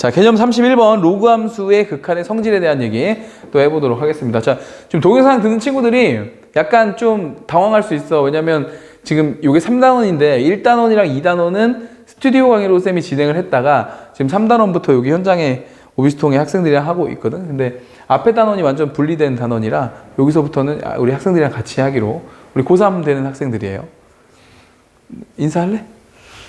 자, 개념 31번 로그 함수의 극한의 성질에 대한 얘기 또 해보도록 하겠습니다. 자, 지금 동영상 듣는 친구들이 약간 좀 당황할 수 있어. 왜냐면 지금 이게 3단원인데 1단원이랑 2단원은 스튜디오 강의로 쌤이 진행을 했다가 지금 3단원부터 여기 현장에 오비스통의 학생들이랑 하고 있거든. 근데 앞에 단원이 완전 분리된 단원이라 여기서부터는 아, 우리 학생들이랑 같이 하기로 우리 고3 되는 학생들이에요. 인사할래?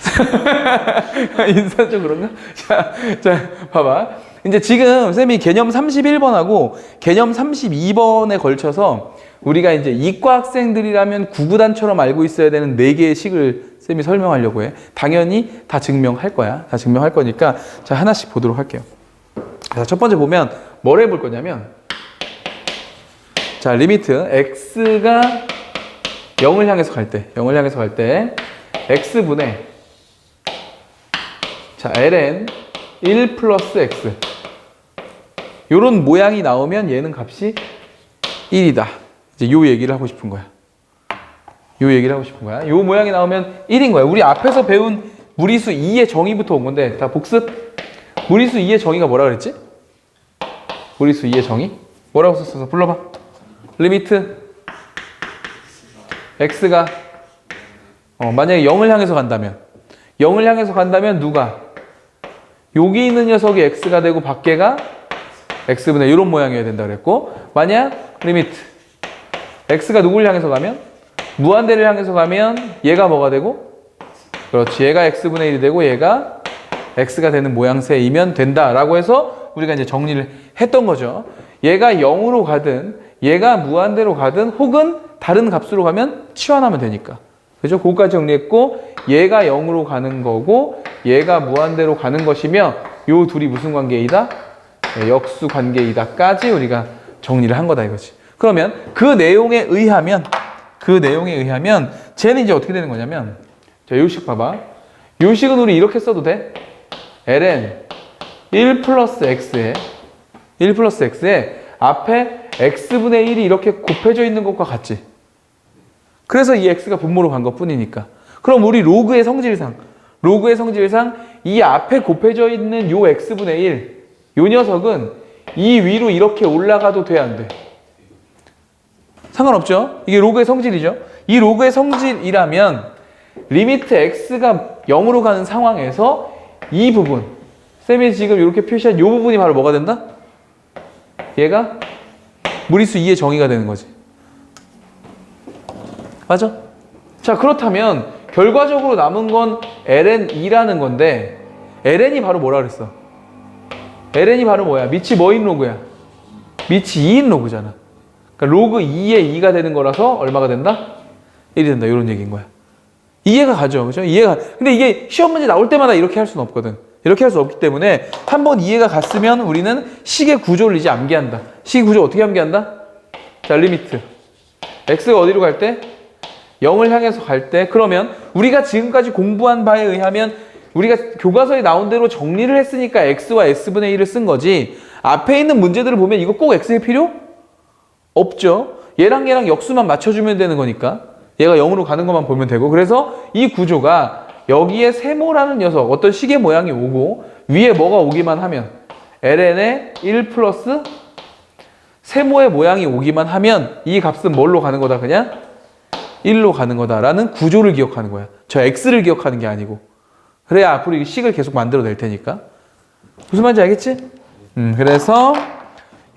인사 좀 그런가? 자, 자, 봐봐. 이제 지금 쌤이 개념 31번하고 개념 32번에 걸쳐서 우리가 이제 이과 학생들이라면 구구단처럼 알고 있어야 되는 네 개의 식을 쌤이 설명하려고 해. 당연히 다 증명할 거야. 다 증명할 거니까 자, 하나씩 보도록 할게요. 자, 첫 번째 보면 뭘 해볼 거냐면 자, 리미트 x가 0을 향해서 갈 때, 0을 향해서 갈 때 x분의 자, ln 1 플러스 x 요런 모양이 나오면 얘는 값이 1이다. 이제 요 얘기를 하고 싶은 거야. 요 얘기를 하고 싶은 거야. 요 모양이 나오면 1인 거야. 우리 앞에서 배운 무리수 2의 정의부터 온 건데 다 복습. 무리수 2의 정의가 뭐라 그랬지? 무리수 2의 정의? 뭐라고 썼어? 불러봐. 리미트 x가 어, 만약에 0을 향해서 간다면 0을 향해서 간다면 누가 여기 있는 녀석이 x가 되고 밖에가 x분의 이런 모양이어야 된다 그랬고 만약 리미트 x가 누굴 향해서 가면 무한대를 향해서 가면 얘가 뭐가 되고 그렇지 얘가 x분의 1이 되고 얘가 x가 되는 모양새이면 된다라고 해서 우리가 이제 정리를 했던 거죠. 얘가 0으로 가든 얘가 무한대로 가든 혹은 다른 값으로 가면 치환하면 되니까. 그죠? 그거까지 정리했고 얘가 0으로 가는 거고 얘가 무한대로 가는 것이며 요 둘이 무슨 관계이다? 네, 역수 관계이다까지 우리가 정리를 한 거다 이거지. 그러면 그 내용에 의하면 그 내용에 의하면 쟤는 이제 어떻게 되는 거냐면 자, 요식 봐봐. 요식은 우리 이렇게 써도 돼. ln 1 플러스 x에 1 플러스 x에 앞에 x분의 1이 이렇게 곱해져 있는 것과 같지. 그래서 이 x가 분모로 간 것 뿐이니까. 그럼 우리 로그의 성질상, 로그의 성질상 이 앞에 곱해져 있는 요 x분의 1, 요 녀석은 이 위로 이렇게 올라가도 돼, 안 돼? 상관없죠? 이게 로그의 성질이죠? 이 로그의 성질이라면 리미트 x가 0으로 가는 상황에서 이 부분, 쌤이 지금 이렇게 표시한 이 부분이 바로 뭐가 된다? 얘가 무리수 2의 정의가 되는 거지. 맞아? 자, 그렇다면 결과적으로 남은 건 ln2라는 건데 ln이 바로 뭐라 그랬어? ln이 바로 뭐야? 밑이 뭐인 로그야? 밑이 2인 로그잖아. 그러니까 로그 2의 2가 되는 거라서 얼마가 된다? 1이 된다. 이런 얘기인 거야. 이해가 가죠. 그죠? 이해가. 근데 이게 시험 문제 나올 때마다 이렇게 할 수는 없거든. 이렇게 할 수 없기 때문에 한 번 이해가 갔으면 우리는 식의 구조를 이제 암기한다. 식의 구조 어떻게 암기한다? 자, 리미트. x가 어디로 갈 때? 0을 향해서 갈 때 그러면 우리가 지금까지 공부한 바에 의하면 우리가 교과서에 나온 대로 정리를 했으니까 x와 s분의 1을 쓴 거지 앞에 있는 문제들을 보면 이거 꼭 x일 필요 없죠. 얘랑 얘랑 역수만 맞춰주면 되는 거니까. 얘가 0으로 가는 것만 보면 되고. 그래서 이 구조가 여기에 세모라는 녀석 어떤 시계 모양이 오고 위에 뭐가 오기만 하면 ln의 1 플러스 세모의 모양이 오기만 하면 이 값은 뭘로 가는 거다 그냥 1로 가는 거다라는 구조를 기억하는 거야. 저 x를 기억하는 게 아니고. 그래야 앞으로 이 식을 계속 만들어 낼 테니까. 무슨 말인지 알겠지? 음, 그래서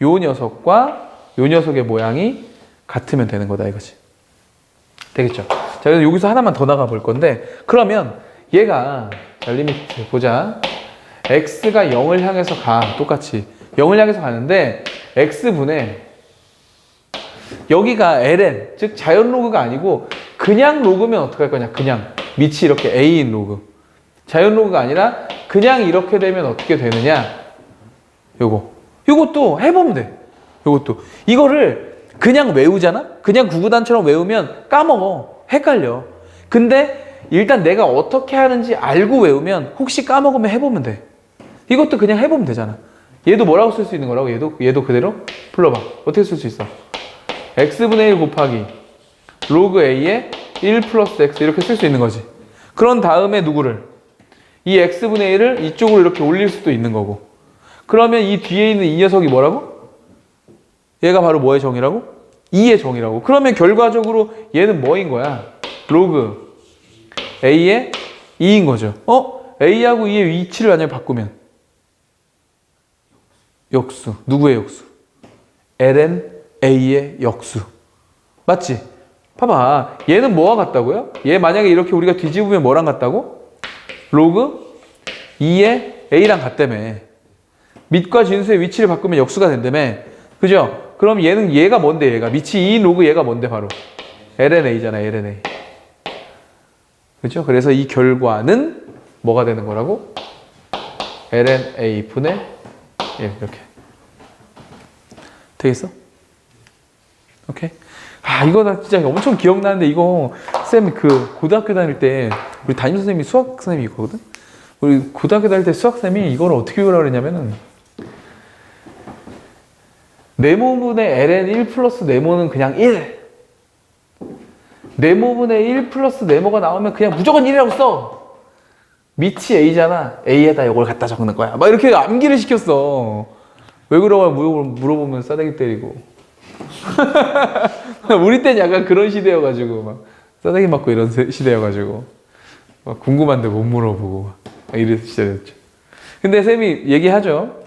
요 녀석과 요 녀석의 모양이 같으면 되는 거다 이거지. 되겠죠? 자, 그래서 여기서 하나만 더 나가 볼 건데 그러면 얘가 자, 리미트 보자. x가 0을 향해서 가. 똑같이. 0을 향해서 가는데 x분의 여기가 ln, 즉 자연 로그가 아니고 그냥 로그면 어떻게 할 거냐? 그냥 밑이 이렇게 a인 로그. 자연 로그가 아니라 그냥 이렇게 되면 어떻게 되느냐? 요거. 요것도 해보면 돼. 요것도. 이거를 그냥 외우잖아? 그냥 구구단처럼 외우면 까먹어. 헷갈려. 근데 일단 내가 어떻게 하는지 알고 외우면 혹시 까먹으면 해보면 돼. 이것도 그냥 해보면 되잖아. 얘도 뭐라고 쓸 수 있는 거라고? 얘도, 얘도 그대로 불러봐. 어떻게 쓸 수 있어? X분의 1 곱하기 로그 a의 1 플러스 x 이렇게 쓸 수 있는 거지. 그런 다음에 누구를? 이 x분의 1을 이쪽으로 이렇게 올릴 수도 있는 거고. 그러면 이 뒤에 있는 이 녀석이 뭐라고? 얘가 바로 뭐의 정이라고? 2의 정이라고. 그러면 결과적으로 얘는 뭐인 거야? 로그 a의 2인 거죠. 어? a하고 2의 위치를 만약에 바꾸면 역수. 누구의 역수? ln a의 역수. 맞지? 봐봐. 얘는 뭐와 같다고요? 얘 만약에 이렇게 우리가 뒤집으면 뭐랑 같다고? 로그 2의 a랑 같다며. 밑과 진수의 위치를 바꾸면 역수가 된다며. 그죠? 그럼 얘는 얘가 뭔데 얘가? 밑이 2인 로그 얘가 뭔데 바로? lna잖아 lna. 그죠? 그래서 이 결과는 뭐가 되는 거라고? lna 분의 1 이렇게. 되겠어? 오케이. 아, 이거 나 진짜 엄청 기억나는데 이거 쌤그 고등학교 다닐 때 우리 담임 선생님이 수학 선생님이 있거든. 우리 고등학교 다닐 때 수학 쌤이 이거를 어떻게 배우라 그랬냐면은 네모분의 ln 1 플러스 네모는 그냥 1. 네모분의 1 플러스 네모가 나오면 그냥 무조건 1이라고 써. 밑이 a잖아. a에다 이걸 갖다 적는 거야. 막 이렇게 암기를 시켰어. 왜 그러고 물어보면 싸대기 때리고. 우리 때는 약간 그런 시대여가지고 막 싸대기 맞고 이런 세- 시대여가지고 막 궁금한데 못 물어보고 막 이런 시대였죠. 근데 쌤이 얘기하죠.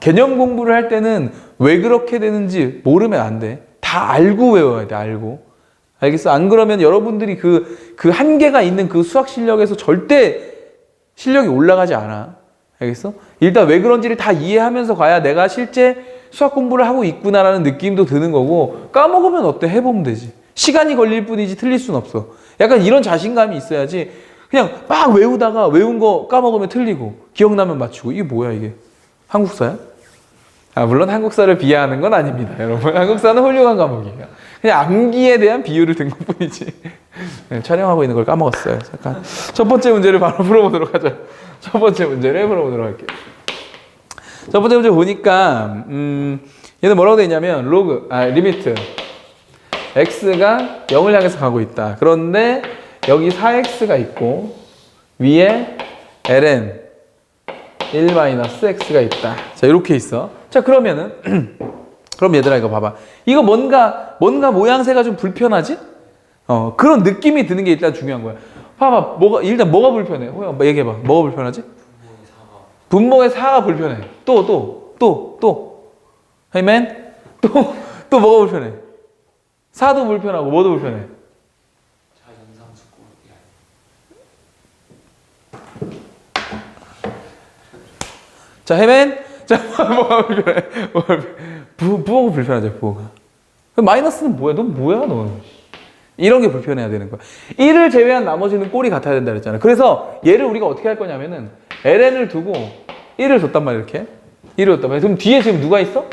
개념 공부를 할 때는 왜 그렇게 되는지 모르면 안 돼. 다 알고 외워야 돼. 알고. 알겠어? 안 그러면 여러분들이 그, 그 한계가 있는 그 수학 실력에서 절대 실력이 올라가지 않아. 알겠어? 일단 왜 그런지를 다 이해하면서 가야 내가 실제 수학 공부를 하고 있구나라는 느낌도 드는 거고 까먹으면 어때? 해보면 되지. 시간이 걸릴 뿐이지 틀릴 순 없어. 약간 이런 자신감이 있어야지 그냥 막 외우다가 외운 거 까먹으면 틀리고 기억나면 맞추고 이게 뭐야 이게? 한국사야? 아, 물론 한국사를 비하하는 건 아닙니다, 여러분. 한국사는 훌륭한 과목이에요. 그냥 암기에 대한 비유를 든 것 뿐이지. 네, 촬영하고 있는 걸 까먹었어요. 잠깐. 첫 번째 문제를 바로 풀어보도록 하죠. 첫 번째 문제를 풀어보도록 할게요. 첫 번째 문제 보니까, 음, 얘는 뭐라고 돼 있냐면, 로그, 아, 리미트. x가 0을 향해서 가고 있다. 그런데 여기 4x가 있고, 위에 ln 1-x가 있다. 자, 이렇게 있어. 자, 그러면은, 그럼 얘들아, 이거 봐봐. 이거 뭔가, 뭔가 모양새가 좀 불편하지? 어, 그런 느낌이 드는 게 일단 중요한 거야. 봐봐, 뭐가, 일단 뭐가 불편해? 뭐 얘기해봐. 뭐가 불편하지? 분모의 4가 불편해. 또, 또, 또, 또. 헤맨? 또, 또 뭐가 불편해? 4도 불편하고, 뭐도 불편해? 자, 헤맨. 자, 뭐가 불편해? 부, 부호가 불편하죠, 부호가. 그럼 마이너스는 뭐야? 넌 뭐야, 넌? 이런 게 불편해야 되는 거야. 1을 제외한 나머지는 꼴이 같아야 된다 그랬잖아. 그래서 얘를 우리가 어떻게 할 거냐면은 ln을 두고 1을 줬단 말이야, 이렇게. 1을 줬단 말이야. 그럼 뒤에 지금 누가 있어?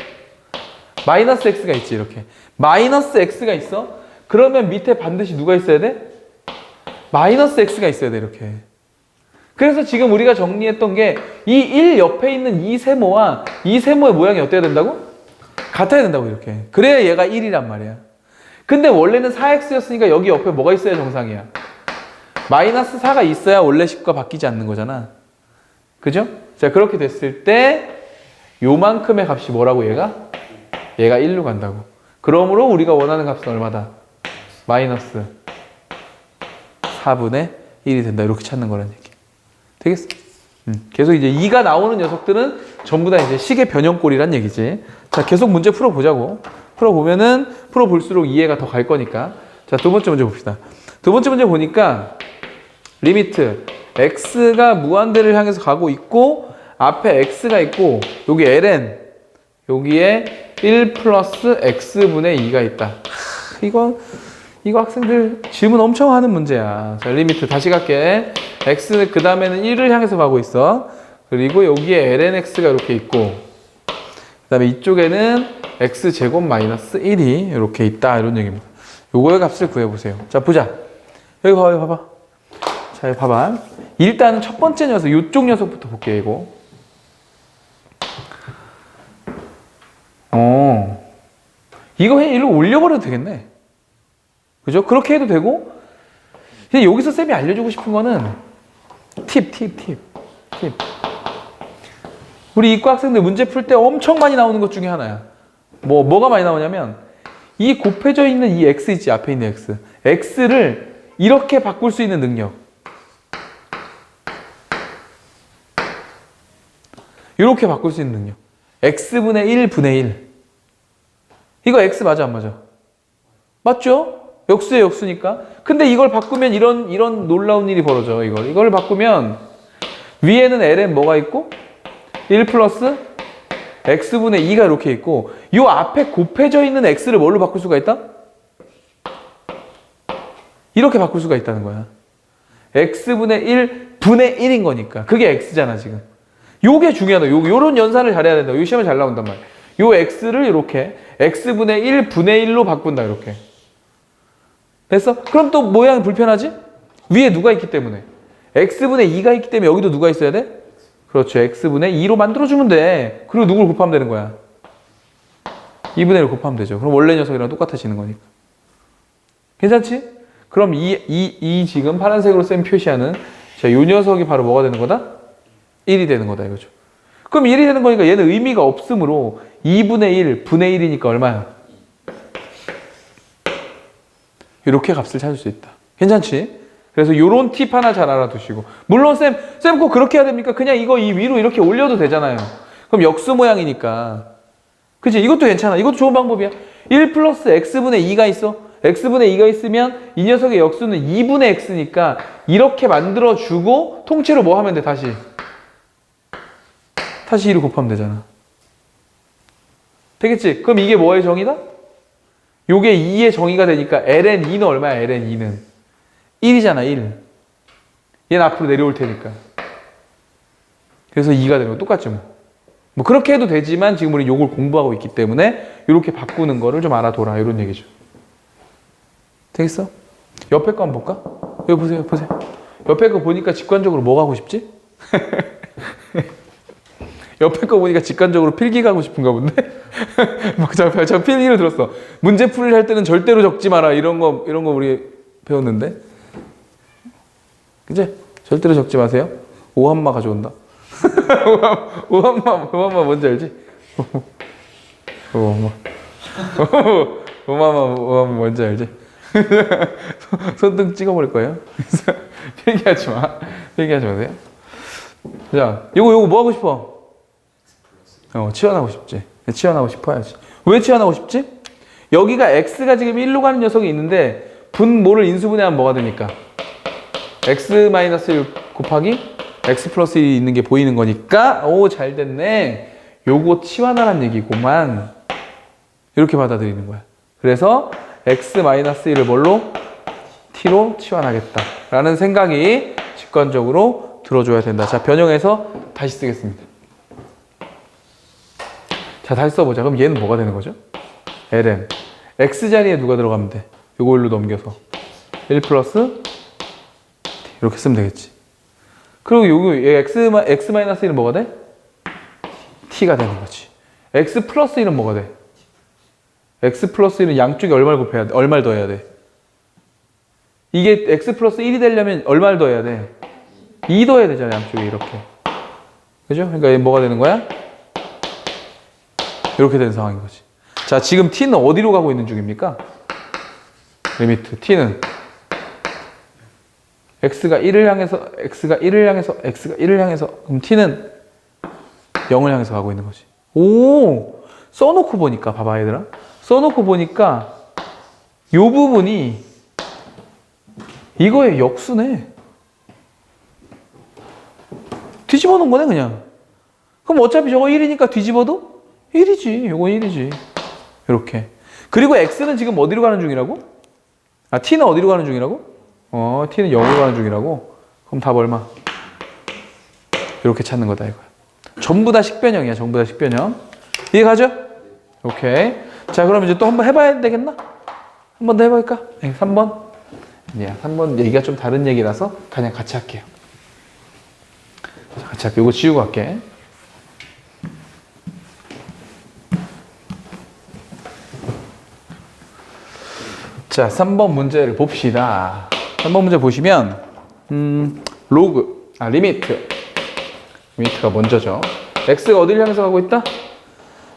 마이너스 x가 있지, 이렇게. 마이너스 x가 있어? 그러면 밑에 반드시 누가 있어야 돼? 마이너스 x가 있어야 돼, 이렇게. 그래서 지금 우리가 정리했던 게 이 1 옆에 있는 이 세모와 이 세모의 모양이 어때야 된다고? 같아야 된다고 이렇게. 그래야 얘가 1이란 말이야. 근데 원래는 4x였으니까 여기 옆에 뭐가 있어야 정상이야? 마이너스 4가 있어야 원래 식과 바뀌지 않는 거잖아. 그죠? 자, 그렇게 됐을 때 요만큼의 값이 뭐라고 얘가? 얘가 1로 간다고. 그러므로 우리가 원하는 값은 얼마다? 마이너스 4분의 1이 된다. 이렇게 찾는 거라는 얘기. 되겠어? 음, 계속 이제 2가 나오는 녀석들은 전부 다 이제 식의 변형꼴이란 얘기지. 자, 계속 문제 풀어보자고. 풀어보면은, 풀어볼수록 이해가 더 갈 거니까. 자, 두 번째 문제 봅시다. 두 번째 문제 보니까, 리미트, x가 무한대를 향해서 가고 있고, 앞에 x가 있고, 여기 ln, 여기에 1 플러스 x분의 2가 있다. 하, 이거, 이거 학생들 질문 엄청 하는 문제야. 자, 리미트 다시 갈게. x 그 다음에는 1을 향해서 가고 있어. 그리고 여기에 lnx가 이렇게 있고, 그 다음에 이쪽에는 x 제곱 마이너스 1이 이렇게 있다 이런 얘기입니다. 요거의 값을 구해보세요. 자 보자. 여기 봐봐, 봐봐. 자 봐봐. 일단은 첫 번째 녀석, 이쪽 녀석부터 볼게요. 이거. 어, 이거 그냥 일로 올려버려도 되겠네. 그죠? 그렇게 해도 되고, 근데 여기서 쌤이 알려주고 싶은 거는 팁, 팁, 팁. 팁. 우리 이과 학생들 문제 풀 때 엄청 많이 나오는 것 중에 하나야. 뭐, 뭐가 많이 나오냐면, 이 곱해져 있는 이 x 있지, 앞에 있는 x. x를 이렇게 바꿀 수 있는 능력. 이렇게 바꿀 수 있는 능력. x분의 1 분의 1. 이거 x 맞아, 안 맞아? 맞죠? 역수의 역수니까. 근데 이걸 바꾸면 이런, 이런 놀라운 일이 벌어져, 이걸. 이걸 바꾸면 위에는 ln 뭐가 있고 1 플러스 x분의 2가 이렇게 있고 이 앞에 곱해져 있는 x를 뭘로 바꿀 수가 있다? 이렇게 바꿀 수가 있다는 거야. x분의 1 분의 1인 거니까. 그게 x잖아, 지금. 요게 중요하다. 요, 요런 연산을 잘해야 된다. 요 시험에 잘 나온단 말이야. 요 x를 이렇게 x분의 1 분의 1로 바꾼다, 이렇게. 됐어? 그럼 또 모양 불편하지? 위에 누가 있기 때문에. x분의 2가 있기 때문에 여기도 누가 있어야 돼? 그렇죠. x분의 2로 만들어주면 돼. 그리고 누구를 곱하면 되는 거야? 2분의 1을 곱하면 되죠. 그럼 원래 녀석이랑 똑같아지는 거니까. 괜찮지? 그럼 이, 이, 이 지금 파란색으로 쓴 표시하는 자, 요 녀석이 바로 뭐가 되는 거다? 1이 되는 거다 이거죠. 그럼 1이 되는 거니까 얘는 의미가 없으므로 2분의 1, 분의 1이니까 얼마야? 이렇게 값을 찾을 수 있다. 괜찮지? 그래서 요런 팁 하나 잘 알아두시고 물론 쌤, 쌤 꼭 그렇게 해야 됩니까? 그냥 이거 이 위로 이렇게 올려도 되잖아요. 그럼 역수 모양이니까 그치? 이것도 괜찮아. 이것도 좋은 방법이야. 1 플러스 x분의 2가 있어. x분의 2가 있으면 이 녀석의 역수는 2분의 x니까 이렇게 만들어주고 통째로 뭐 하면 돼 다시 다시 2를 곱하면 되잖아. 되겠지? 그럼 이게 뭐의 정의다? 요게 2의 정의가 되니까 ln 2는 얼마야? ln 2는 1이잖아 1. 얘는 앞으로 내려올 테니까. 그래서 2가 되는 거 똑같죠 뭐. 뭐 그렇게 해도 되지만 지금 우리 요걸 공부하고 있기 때문에 이렇게 바꾸는 거를 좀 알아둬라 이런 얘기죠. 되겠어? 옆에 거 한번 볼까? 여기 보세요, 보세요. 옆에 거 보니까 직관적으로 뭐 가고 싶지? 옆에 거 보니까 직관적으로 필기 가고 싶은가 본데? 뭐, 저, 저 필기를 들었어. 문제 풀이를 할 때는 절대로 적지 마라. 이런 거, 이런 거 우리 배웠는데. 그지? 절대로 적지 마세요. 오한마 가져온다. 오한마, 오한마 뭔지 알지? 오한마. 오한마, 오한마 뭔지 알지? 손등 찍어버릴 거예요. 필기하지 마. 필기하지 마세요. 자, 요거 요거 뭐 하고 싶어? 어, 치환하고 싶지. 치환하고 싶어야지. 왜 치환하고 싶지? 여기가 x가 지금 1로 가는 녀석이 있는데 분모를 인수분해하면 뭐가 되니까? x 마이너스 1 곱하기 x 플러스 1이 있는 게 보이는 거니까 오 잘 됐네. 요거 치환하란 얘기고만 이렇게 받아들이는 거야. 그래서 x 마이너스 1을 뭘로? t로 치환하겠다 라는 생각이 직관적으로 들어줘야 된다. 자, 변형해서 다시 쓰겠습니다. 자, 다시 써보자. 그럼 얘는 뭐가 되는 거죠? ln. x 자리에 누가 들어가면 돼? 일로 넘겨서. 1 플러스. 이렇게 쓰면 되겠지. 그리고 얘 x, 마- x 마이너스 1은 뭐가 돼? t가 되는 거지. x 플러스 1은 뭐가 돼? x 플러스 1은 양쪽에 얼마를 곱해야 돼? 얼마를 더해야 돼? 이게 x 플러스 1이 되려면 얼마를 더해야 돼? 2 더해야 되잖아, 양쪽에 이렇게. 그죠? 그러니까 얘 뭐가 되는 거야? 이렇게 된 상황인 거지. 자, 지금 t는 어디로 가고 있는 중입니까? 리미트 t는 x가 1을 향해서 x가 1을 향해서 x가 1을 향해서 그럼 t는 0을 향해서 가고 있는 거지. 오! 써놓고 보니까 봐봐 얘들아. 써놓고 보니까 요 부분이 이거의 역수네. 뒤집어 놓은 거네 그냥. 그럼 어차피 저거 1이니까 뒤집어도 1이지. 요거 1이지. 이렇게. 그리고 x는 지금 어디로 가는 중이라고? 아 t는 어디로 가는 중이라고? 어 t는 0으로 가는 중이라고? 그럼 답 얼마? 이렇게 찾는 거다 이거야. 전부 다 식변형이야. 전부 다 식변형. 이해 가죠? 오케이. 자, 그럼 이제 또 한번 해봐야 되겠나? 한 번 더 해볼까? 네, 3번. 아니야, 3번 얘기가 좀 다른 얘기라서 그냥 같이 할게요. 자, 같이 할게요. 이거 지우고 할게. 자, 3번 문제를 봅시다. 3번 문제 보시면, 음, 로그, 아, 리미트. 리미트가 먼저죠. x가 어디를 향해서 가고 있다?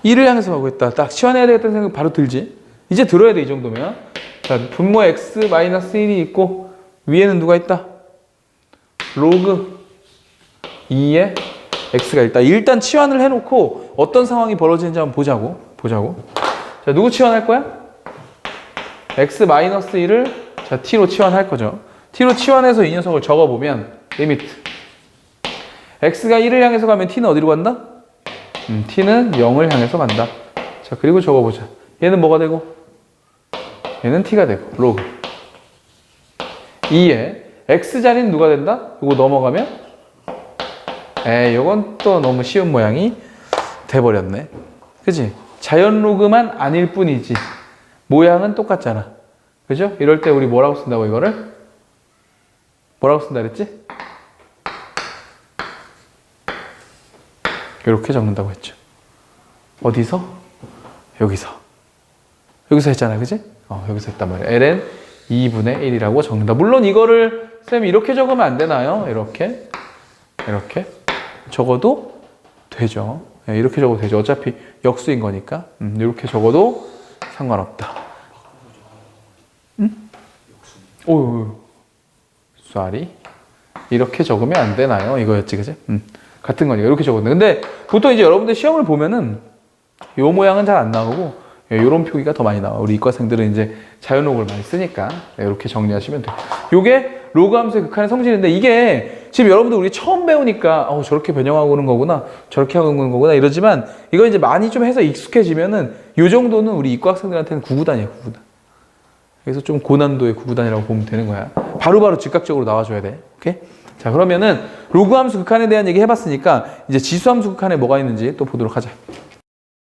1을 향해서 가고 있다. 딱 치환해야 되겠다는 생각 바로 들지? 이제 들어야 돼, 이 정도면. 자, 분모 x 마이너스 1이 있고, 위에는 누가 있다? 로그 2에 x가 있다. 일단 치환을 해놓고 어떤 상황이 벌어지는지 한번 보자고. 보자고. 자, 누구 치환할 거야? X 마이너스 1을 자, t로 치환할 거죠. t로 치환해서 이 녀석을 적어보면 리미트. x가 1을 향해서 가면 t는 어디로 간다? 음, t는 0을 향해서 간다. 자, 그리고 적어보자. 얘는 뭐가 되고? 얘는 t가 되고, 로그. 2에 x 자리는 누가 된다? 이거 넘어가면? 에이, 요건 또 너무 쉬운 모양이 돼버렸네. 그지? 자연 로그만 아닐 뿐이지. 모양은 똑같잖아. 그죠? 이럴 때 우리 뭐라고 쓴다고 이거를? 뭐라고 쓴다 그랬지? 이렇게 적는다고 했죠. 어디서? 여기서. 여기서 했잖아, 그지? 어, 여기서 했단 말이야. ln 2분의 1이라고 적는다. 물론 이거를 쌤 이렇게 적으면 안 되나요? 이렇게, 이렇게 적어도 되죠. 예, 이렇게 적어도 되죠. 어차피 역수인 거니까. 음, 이렇게 적어도 상관없다. 오, 쏘리. 이렇게 적으면 안 되나요? 이거였지, 그지? 음, 같은 거니까 이렇게 적었는데. 근데 보통 이제 여러분들 시험을 보면은 요 모양은 잘 안 나오고 이런 표기가 더 많이 나와. 우리 이과생들은 이제 자연록을 많이 쓰니까 네, 이렇게 정리하시면 돼요. 요게 로그 함수의 극한의 성질인데 이게 지금 여러분들 우리 처음 배우니까 어, 저렇게 변형하고 오는 거구나 저렇게 하고 오는 거구나 이러지만 이거 이제 많이 좀 해서 익숙해지면은 요 정도는 우리 이과학생들한테는 구구단이에요 구구단. 그래서 좀 고난도의 구구단이라고 보면 되는 거야. 바로 바로 즉각적으로 나와줘야 돼. 오케이? 자 그러면은 로그 함수 극한에 대한 얘기 해봤으니까 이제 지수 함수 극한에 뭐가 있는지 또 보도록 하자.